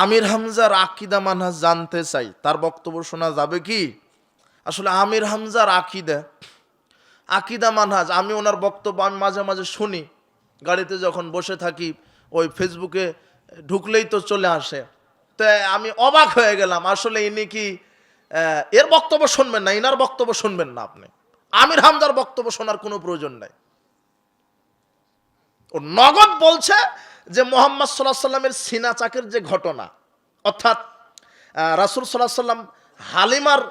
আমির হামজার আকিদা মানহাজ জানতে চাই। তার বক্তব্য শোনা যাবে কি? আসলে আমির হামজার আকিদা আকিদা মানহাজ, আমি ওনার বক্তব্য আমি মাঝে মাঝে শুনি। গাড়িতে যখন বসে থাকি, ওই ফেসবুকে ঢুকলেই তো চলে আসে। তো আমি অবাক হয়ে গেলাম, আসলে ইনি কি এর বক্তব্য শুনবেন না, ইনার বক্তব্য শুনবেন না আপনি। আমির হামজার বক্তব্য শোনার কোনো প্রয়োজন নাই। ও নগদ বলছে যে মোহাম্মদ সাল্লাহ সাল্লামের সিনা চাকের যে ঘটনা, অর্থাৎ রাসূল সাল্লাহ সাল্লাম হালিমার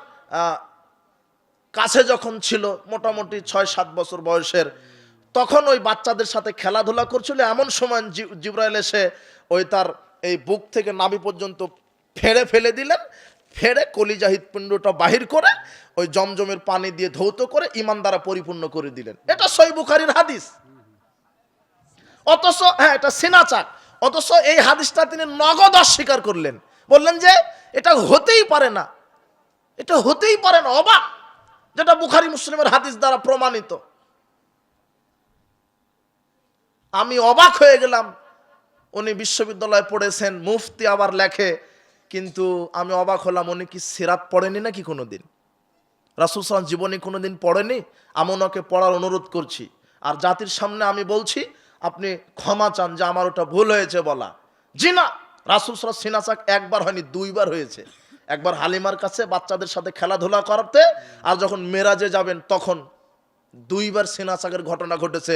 কাছে যখন ছিল মোটামুটি ছয় সাত বছর বয়সের, তখন ওই বাচ্চাদের সাথে খেলাধুলা করছিল। এমন সময় জিব্রাইল এসে ওই তার এই বুক থেকে নাভি পর্যন্ত ফেড়ে ফেলে দিলেন। ফেড়ে কলিজা হৃৎপিণ্ডটা বাহির করে ওই জমজমের পানি দিয়ে ধৌত করে ইমান দ্বারা পরিপূর্ণ করে দিলেন। এটা সই বুখারির হাদিস। অথচ হ্যাঁ এটা সিনাচাক অথচ এই হাদিসটা তিনি নগদ অস্বীকার করলেন। বললেন যে, এটা হতেই পারে না। এটা হতেই পারে না, অবাক। যেটা বুখারি মুসলিমের হাদিস দ্বারা প্রমাণিত। আমি অবাক হয়ে গেলাম। উনি বিশ্ববিদ্যালয়ে পড়েছেন, মুফতি আবার লেখে, কিন্তু আমি অবাক হলাম, উনি কি সিরাত পড়েনি নাকি কোনোদিন? রাসুল সালাম জীবনে কোনোদিন পড়েনি? আমি ওনাকে পড়ার অনুরোধ করছি। আর জাতির সামনে আমি বলছি আপনি ক্ষমা চান যে আমার ওটা ভুল হয়েছে বলা। জি না রাসুল সালাম সিনাসাক একবার হয়নি, দুইবার হয়েছে। একবার হালিমার কাছে বাচ্চাদের সাথে খেলাধুলা করাতে আর যখন মেরাজে যাবেন তখন দুইবার সিনাসাকের ঘটনা ঘটেছে,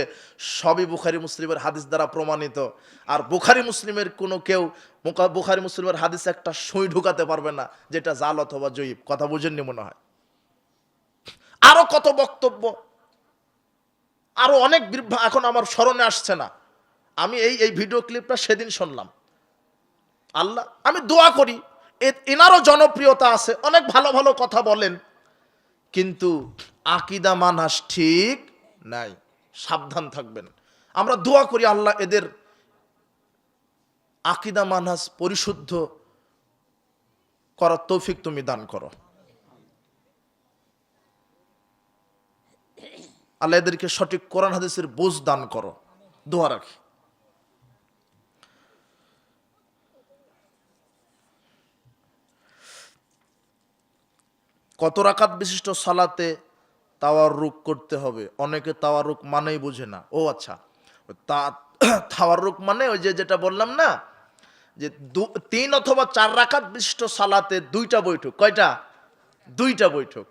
সবই বুখারি মুসলিমের হাদিস দ্বারা প্রমাণিত। আর বুখারি মুসলিমের কোনো কেউ বুখারি মুসলিমের হাদিস একটা সই ঢুকাতে পারবে না, যেটা জাল অথবা জয়ীব। কথা বুঝেননি মনে হয়? আরও কত বক্তব্য আরও অনেক এখন আমার স্মরণে আসছে না। আমি এই এই ভিডিও ক্লিপটা সেদিন শুনলাম। আল্লাহ, আমি দোয়া করি এনারও জনপ্রিয়তা আছে, অনেক ভালো ভালো কথা বলেন। কিন্তু আকিদা মানহাস ঠিক নাই। সাবধান থাকবেন। আমরা দোয়া করি আল্লাহ এদের আকিদা মানহাস পরিশুদ্ধ করার তৌফিক তুমি দান করো। আল্লাহ এদেরকে সঠিক কোরআন হাদিসের বোঝ দান করো। দোয়া রাখি। কত রাকাত বিশিষ্ট সালাতে তাওয়ার রুক করতে হবে? অনেকে তাওয়ার রুক মানেই বোঝে না। ও আচ্ছা তা তাওয়ার রুক মানে ওই যে যেটা বললাম না, যে তিন অথবা চার রাকাত বিশিষ্ট সালাতে দুইটা বৈঠক। কয়টা? দুইটা বৈঠক।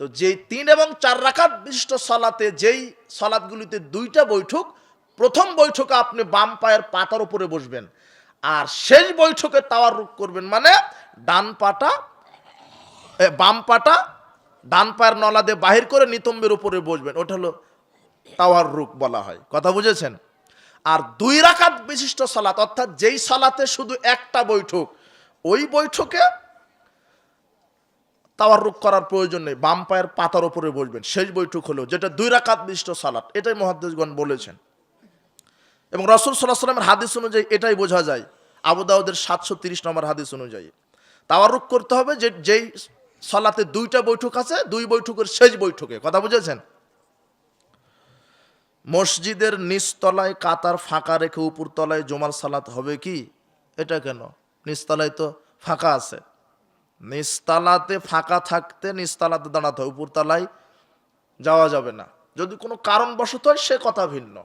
তো যেই তিন এবং চার রাখাত বিশিষ্ট সালাতে যেই সালাদগুলিতে দুইটা বৈঠক, প্রথম বৈঠকে আপনি বাম পায়ের পাতার উপরে বসবেন আর শেষ বৈঠকে তাওয়ার রুক করবেন মানে ডান পাটা বাম পাটা ডান পায়ের নলা দিয়ে বাহির করে নিতম্বের উপরে বসবেন। ওটা হলো তাওয়ার রুক বলা হয়। কথা বুঝেছেন? আর দুই রাকাত বিশিষ্ট সালাত, অর্থাৎ যেই সালাতে শুধু একটা বৈঠক, ওই বৈঠকে তাওয়ার রুক করার প্রয়োজন নেই। বাম পায়ের পাতার উপরে বসবেন। শেষ বৈঠক হলো, যেটা দুই রাকাত বিশিষ্ট সালাত। এটাই মহাদ্দেশগণ বলেছেন। এবং রসুল সাল্লাহ সাল্লামের হাদিস অনুযায়ী এটাই বোঝা যায়। আবু দাউদের সাতশো তিরিশ নম্বর হাদিস অনুযায়ী। তাওয়ারুক করতে হবে যে, যেই সলাতে দুইটা বৈঠক আছে, দুই বৈঠকের শেষ বৈঠকে। কথা বুঝেছেন? মসজিদের নিচতলায় কাতার ফাঁকা রেখে উপর তলায় জমার সালাত হবে কি? এটা কেন? নিচতলায় তো ফাঁকা আছে। নিচতলাতে ফাঁকা থাকতে নিস্তালাতে দাঁড়াতে হয়, উপরতলায় যাওয়া যাবে না। যদি কোনো কারণবশত হয়, সে কথা ভিন্ন।